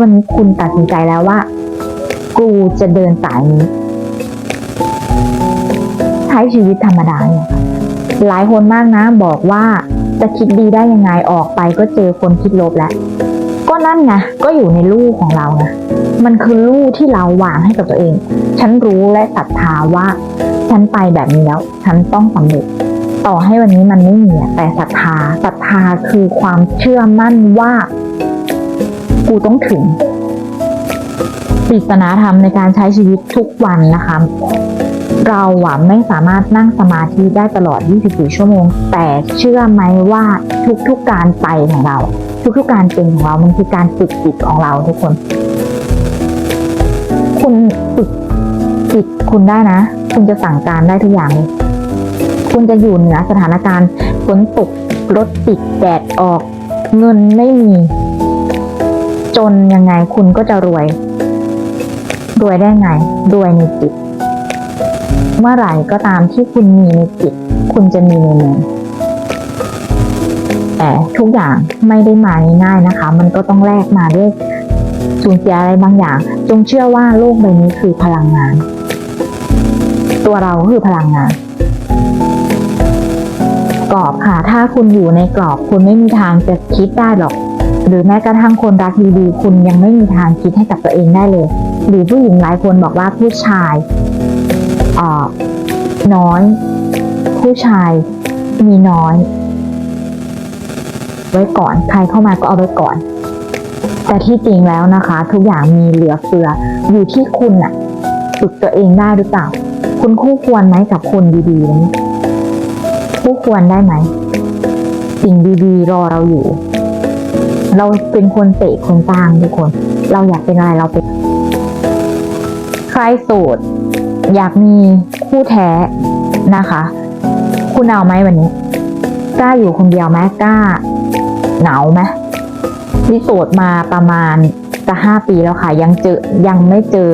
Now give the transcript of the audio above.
วันนี้คุณตัดสินใจแล้วว่า กูจะเดินสายนี้ ใช้ชีวิตธรรมดาเนี่ยหลายคนมากนะบอกว่าจะคิดดีได้ยังไงออกไปก็เจอคนคิดลบแล้ว ก็นั่นไงก็อยู่ในลู่ของเรานะมันคือลู่ที่เราวางให้กับตัวเอง ฉันรู้และศรัทธาว่า ฉันไปแบบนี้แล้ว ฉันต้องสำเร็จ ต่อให้วันนี้มันไม่มีแต่ศรัทธาศรัทธาคือความเชื่อมั่นว่า กูต้องถึงปริศนาธรรมในการใช้ชีวิตทุกวันนะคะ เราอะไม่สามารถนั่งสมาธิได้ตลอด 24 ชั่วโมง แต่เชื่อไหมว่าทุกๆการไปของเรา ทุกๆการเป็นของเรา มันคือการฝึกจิตของเราทุกคน คุณฝึกจิตคุณได้นะ คุณจะสั่งการได้ทุกอย่างเลยคุณจะอยู่เหนือสถานการณ์ฝนตกรถติดแดดออก เงินไม่มี จนยังไงคุณก็จะรวย รวยได้ไง รวยในจิต เมื่อไหร่ก็ตามที่คุณมีในจิต คุณจะมีในมือแต่ทุกอย่างไม่ได้มาง่ายๆนะคะ มันก็ต้องแลกมาด้วยสูญเสียอะไรบางอย่าง จงเชื่อว่าโลกใบนี้คือพลังงาน ตัวเราคือพลังงาน กรอบค่ะ ถ้าคุณอยู่ในกรอบคุณไม่มีทางจะคิดได้หรอก หรือแม้กระทั่งคนรักดีๆ คุณยังไม่มีทางคิดให้กับตัวเองได้เลย หรือผู้หญิงหลายคนบอกว่าผู้ชายอ่อน้อย ผู้ชายมีน้อย ไว้ก่อนใครเข้ามาก็เอาไว้ก่อน แต่ที่จริงแล้วนะคะ ทุกอย่างมีเหลือเฟืออยู่ที่คุณน่ะฝึกตัวเองได้หรือเปล่า คุณคู่ควรไหมกับคนดีๆนี้คู่ควรได้ไหม สิ่งดีๆ รอเราอยู่ เราเป็นคนเตะคนต่างทุกคน เราอยากเป็นอะไรเราเป็นใครโสดอยากมีคู่แท้นะคะ คุณเอาไหมวันนี้ กล้าอยู่คนเดียวไหมกล้าเหงาไหมนี่โสดมาประมาณจะห้าปีแล้วค่ะ ยังเจอยังไม่เจอ